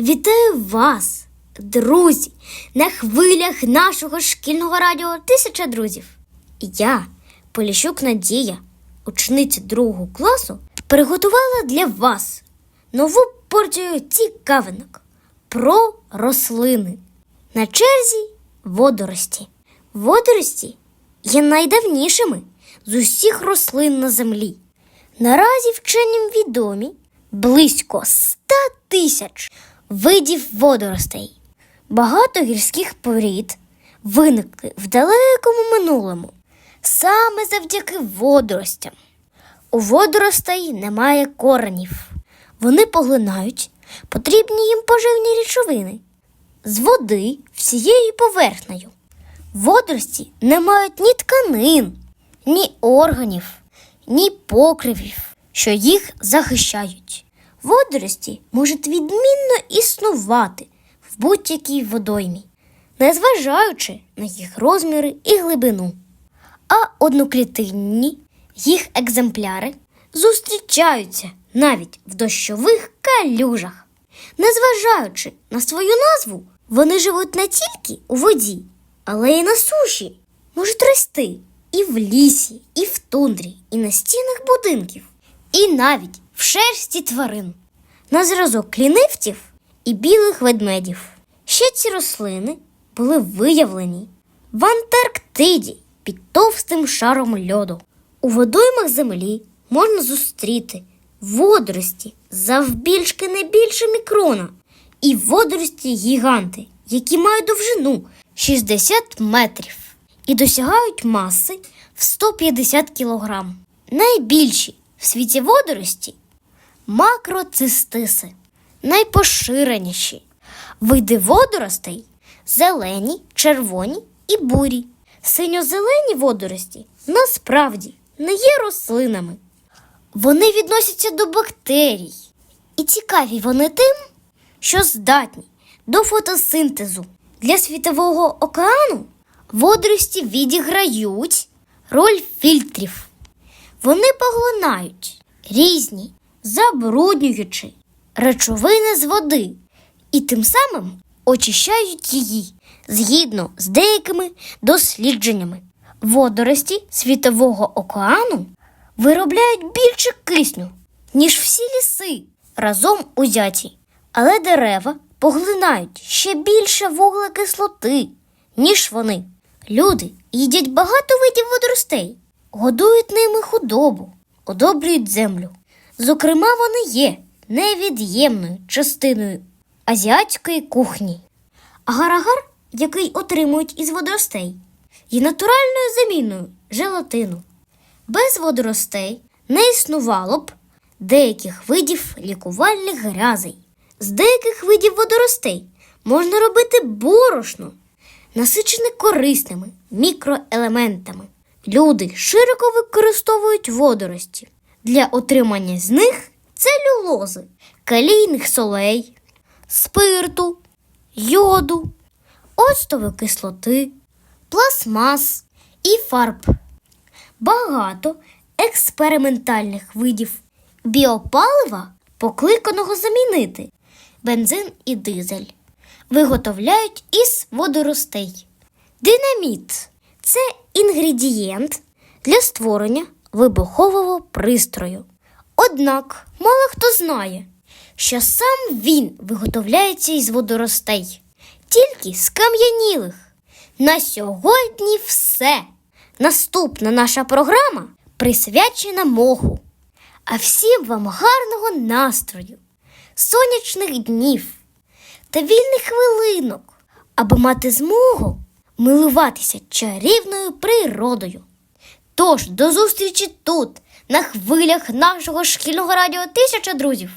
Вітаю вас, друзі, на хвилях нашого шкільного радіо Тисяча друзів. Я, Поліщук Надія, учениця другого класу, приготувала для вас нову порцію цікавинок про рослини. На черзі водорості. Водорості є найдавнішими з усіх рослин на землі. Наразі вченим відомі близько 100 тисяч видів водоростей. Багато гірських порід виникли в далекому минулому саме завдяки водоростям. У водоростей немає коренів. Вони поглинають потрібні їм поживні речовини з води всією поверхнею. Водорості не мають ні тканин, ні органів, ні покривів, що їх захищають. Водорості можуть відмінно існувати в будь-якій водоймі, незважаючи на їх розміри і глибину. А одноклітинні їх екземпляри зустрічаються навіть в дощових калюжах. Незважаючи на свою назву, вони живуть не тільки у воді, але й на суші. Можуть рости і в лісі, і в тундрі, і на стінах будинків, і навіть в шерсті тварин, на зразок клінивців і білих ведмедів. Ще ці рослини були виявлені в Антарктиді під товстим шаром льоду. У водоймах землі можна зустріти водорості завбільшки не більше мікрона і водорості гіганти, які мають довжину 60 метрів і досягають маси в 150 кілограм. Найбільші в світі водорості макроцистиси, найпоширеніші види водоростей зелені, червоні і бурі. Синьо-зелені водорості насправді не є рослинами. Вони відносяться до бактерій. І цікаві вони тим, що здатні до фотосинтезу. Для світового океану водорості відіграють роль фільтрів. Вони поглинають різні, забруднюючі речовини з води і тим самим очищають її згідно з деякими дослідженнями. Водорості світового океану виробляють більше кисню, ніж всі ліси разом узяті, але дерева поглинають ще більше вуглекислоти, ніж вони. Люди їдять багато видів водоростей, годують ними худобу, одобрюють землю. Зокрема, вони є невід'ємною частиною азіатської кухні. Агар-агар, який отримують із водоростей, є натуральною заміною желатину. Без водоростей не існувало б деяких видів лікувальних грязей. З деяких видів водоростей можна робити борошно, насичене корисними мікроелементами. Люди широко використовують водорості для отримання з них целюлози, калійних солей, спирту, йоду, оцтової кислоти, пластмас і фарб. Багато експериментальних видів біопалива, покликаного замінити бензин і дизель, виготовляють із водоростей. Динаміт це інгредієнт для створення вибухового пристрою. Однак мало хто знає, що сам він виготовляється із водоростей, тільки з кам'янілих. На сьогодні все. Наступна наша програма присвячена моху. А всім вам гарного настрою, сонячних днів та вільних хвилинок, аби мати змогу милуватися чарівною природою. Тож до зустрічі тут, на хвилях нашого шкільного радіо Тисяча друзів.